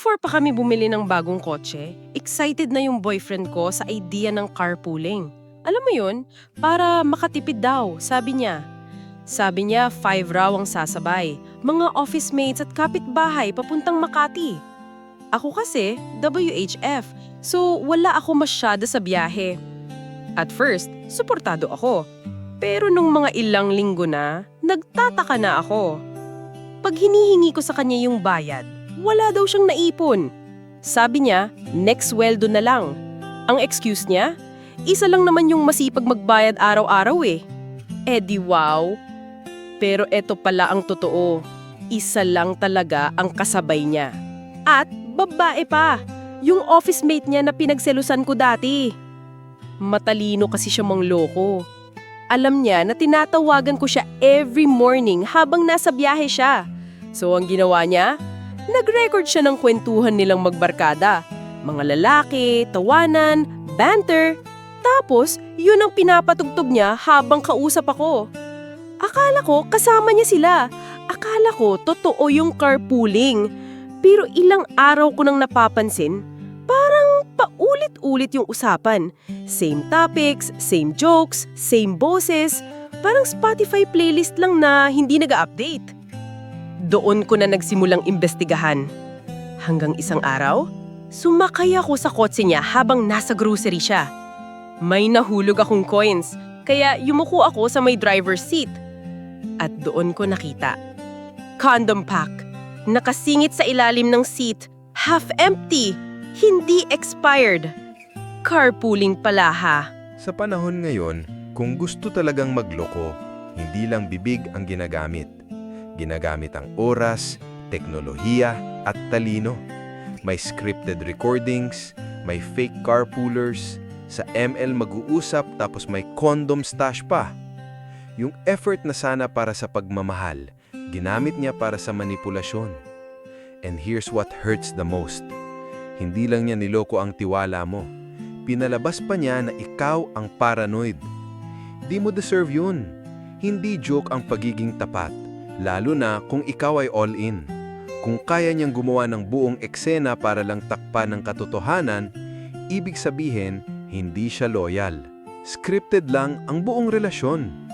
Before pa kami bumili ng bagong kotse, excited na yung boyfriend ko sa idea ng carpooling. Alam mo yun, para makatipid daw, sabi niya. Sabi niya, five raw ang sasabay. Mga office mates at kapitbahay papuntang Makati. Ako kasi, WHF, so wala ako masyado sa biyahe. At first, suportado ako. Pero nung mga ilang linggo na, nagtataka na ako. Pag hinihingi ko sa kanya yung bayad, wala daw siyang naipon. Sabi niya, next sweldo na lang. Ang excuse niya, isa lang naman yung masipag magbayad araw-araw eh. Eh di wow. Pero eto pala ang totoo. Isa lang talaga ang kasabay niya. At babae pa. Yung office mate niya na pinagselusan ko dati. Matalino kasi siya mangloko. Alam niya na tinatawagan ko siya every morning habang nasa biyahe siya. So ang ginawa niya, nag-record siya ng kwentuhan nilang magbarkada. Mga lalaki, tawanan, banter. Tapos, yun ang pinapatugtog niya habang kausap ako. Akala ko kasama niya sila. Akala ko totoo yung carpooling. Pero ilang araw ko nang napapansin, parang paulit-ulit yung usapan. Same topics, same jokes, same boses. Parang Spotify playlist lang na hindi nag-update. Doon ko na nagsimulang imbestigahan. Hanggang isang araw, sumakay ako sa kotse niya habang nasa grocery siya. May nahulog akong coins, kaya yumuko ako sa may driver's seat. At doon ko nakita. Condom pack. Nakasingit sa ilalim ng seat. Half empty. Hindi expired. Carpooling pala ha. Sa panahon ngayon, kung gusto talagang magloko, hindi lang bibig ang ginagamit. Ginagamit ang oras, teknolohiya at talino. May scripted recordings, may fake carpoolers, sa ML mag-uusap tapos may condom stash pa. Yung effort na sana para sa pagmamahal, ginamit niya para sa manipulasyon. And here's what hurts the most. Hindi lang niya niloko ang tiwala mo. Pinalabas pa niya na ikaw ang paranoid. Di mo deserve yun. Hindi joke ang pagiging tapat, lalo na kung ikaw ay all in. Kung kaya niyang gumawa ng buong eksena para lang takpan ng katotohanan, ibig sabihin, hindi siya loyal. Scripted lang ang buong relasyon.